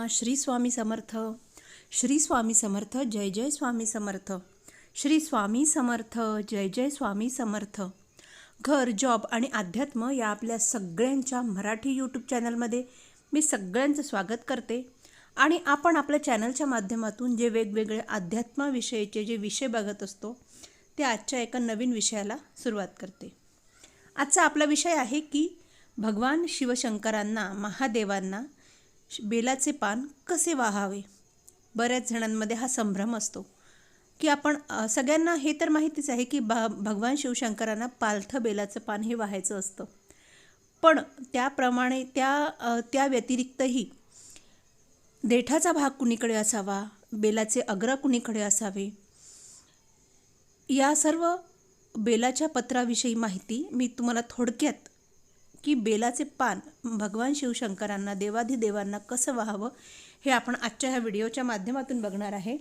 सर्वांना श्री स्वामी समर्थ. श्री स्वामी समर्थ जय जय स्वामी समर्थ. श्री स्वामी समर्थ जय जय स्वामी समर्थ. घर जॉब आणि अध्यात्म या आपल्या सगळ्यांच्या मराठी यूट्यूब चॅनलमध्ये मी सगळ्यांचं स्वागत करते. आणि आपण आपल्या चॅनलच्या माध्यमातून जे वेगवेगळे अध्यात्माविषयीचे जे विषय बघत असतो ते आजच्या एका नवीन विषयाला सुरुवात करते. आजचा आपला विषय आहे की भगवान शिवशंकरांना महादेवांना बेलाचे पान कसे वाहावे? बऱ्याच जणांमध्ये हा संभ्रम असतो. की आपण सगळ्यांना हे तर माहितीच आहे की बा भगवान शिवशंकरांना पालथं बेलाचं पान हे वाहायचं असतं. पण त्याप्रमाणे त्या त्या व्यतिरिक्तही देठाचा भाग कुणीकडे असावा? बेलाचे अग्र कुणीकडे असावे? या सर्व बेलाच्या पत्राविषयी माहिती मी तुम्हाला थोडक्यात की बेलाचे पान भगवान शिवशंकरांना देवाधिदेवांना कसं व्हावं हे आपण आजच्या ह्या व्हिडिओच्या माध्यमातून बघणार आहे.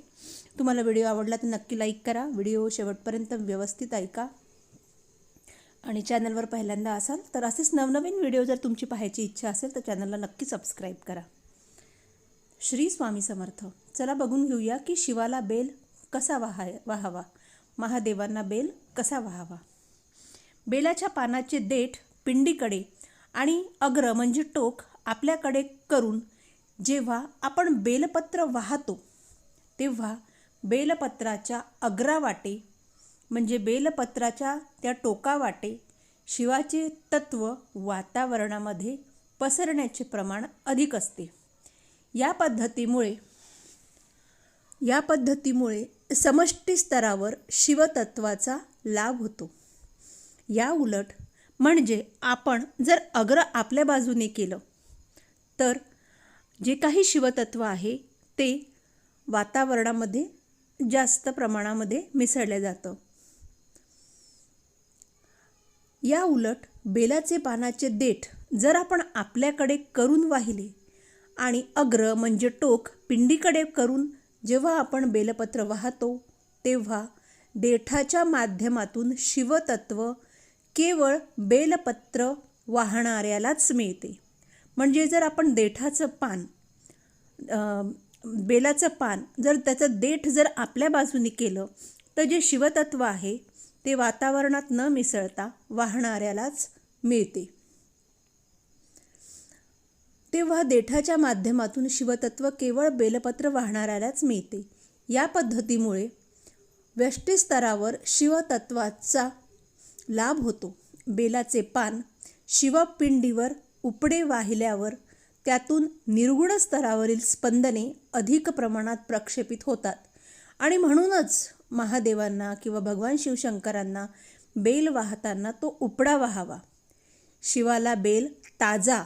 तुम्हाला व्हिडिओ आवडला तर नक्की लाईक करा. व्हिडिओ शेवटपर्यंत व्यवस्थित ऐका. आणि चॅनलवर पहिल्यांदा असाल तर असेच नवनवीन व्हिडिओ जर तुमची पाहायची इच्छा असेल तर चॅनलला नक्की सबस्क्राईब करा. श्री स्वामी समर्थ. चला बघून घेऊया की शिवाला बेल कसा वाहाय वाहावा? महादेवांना बेल कसा वाहावा? बेलाच्या पानाचे देठ पिंडीकडे आणि अग्र म्हणजे टोक आपल्याकडे करून जेव्हा आपण बेलपत्र वाहतो तेव्हा बेलपत्राच्या अग्रावाटे म्हणजे बेलपत्राच्या त्या टोकावाटे शिवाचे तत्व वातावरणामध्ये पसरण्याचे प्रमाण अधिक असते. या पद्धतीमुळे या पद्धतीमुळे समष्टी स्तरावर शिवतत्वाचा लाभ होतो. या उलट म्हणजे आपण जर अग्र आपल्या बाजूने केलं तर जे काही शिवतत्व आहे ते वातावरणामध्ये जास्त प्रमाणामध्ये मिसळलं जातं. या उलट बेलाचे पानाचे देठ जर आपण आपल्याकडे करून वाहिले आणि अग्र म्हणजे टोक पिंडीकडे करून जेव्हा आपण बेलपत्र वाहतो तेव्हा देठाच्या माध्यमातून शिवतत्व केवळ बेलपत्र वाहणाऱ्यालाच मिळते. म्हणजे जर आपण देठाचं पान बेलाचं पान जर त्याचं देठ जर आपल्या बाजूने केलं तर जे शिवतत्व आहे ते वातावरणात न मिसळता वाहणाऱ्यालाच मिळते. तेव्हा देठाच्या माध्यमातून शिवतत्व केवळ बेलपत्र वाहणाऱ्यालाच मिळते. या पद्धतीमुळे व्यष्टी स्तरावर शिवतत्वाचा लाभ होतो. बेलाचे पान शिवपिंडीवर उपडे वाहिल्यावर त्यातून निर्गुण स्तरावरील स्पंदने अधिक प्रमाणात प्रक्षेपित होतात. आणि म्हणूनच महादेवांना किंवा भगवान शिवशंकरांना बेल वाहताना तो उपडा वाहावा. शिवाला बेल ताजा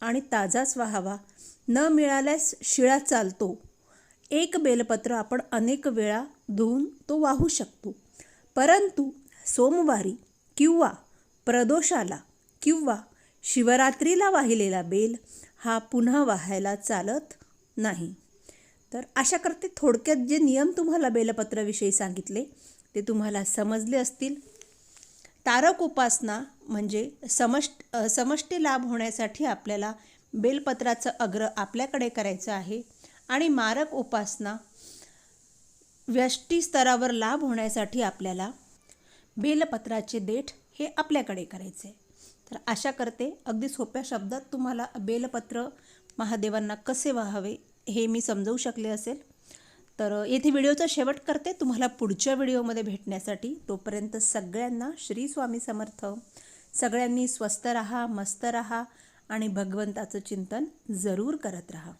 आणि ताजाच वाहावा. न मिळाल्यास शिळा चालतो. एक बेलपत्र आपण अनेक वेळा धुवून तो वाहू शकतो. परंतु सोमवारी किंवा प्रदोषाला किंवा शिवरात्रीला वाहिलेला बेल हा पुन्हा वाहायला चालत नाही. तर अशा करते थोडक्यात जे नियम तुम्हाला बेलपत्राविषयी सांगितले ते तुम्हाला समजले असतील. तारक उपासना म्हणजे समष्ट समष्टी लाभ होण्यासाठी आपल्याला बेलपत्राचं अग्र आपल्याकडे करायचं आहे आणि मारक उपासना व्यष्टी स्तरावर लाभ होण्यासाठी आपल्याला बेलपत्राचे देठ हे आपल्याकडे करायचे. तर आशा करते अगदी सोप्या शब्दात तुम्हाला बेलपत्र महादेवांना कसे व्हावे हे मी समजवू शकले असेल. तर येथे व्हिडिओचा शेवट करते. तुम्हाला पुढच्या व्हिडिओमध्ये भेटण्यासाठी तोपर्यंत सगळ्यांना श्री स्वामी समर्थ. सगळ्यांनी स्वस्त रहा मस्त रहा आणि भगवंताचं चिंतन जरूर करत रहा.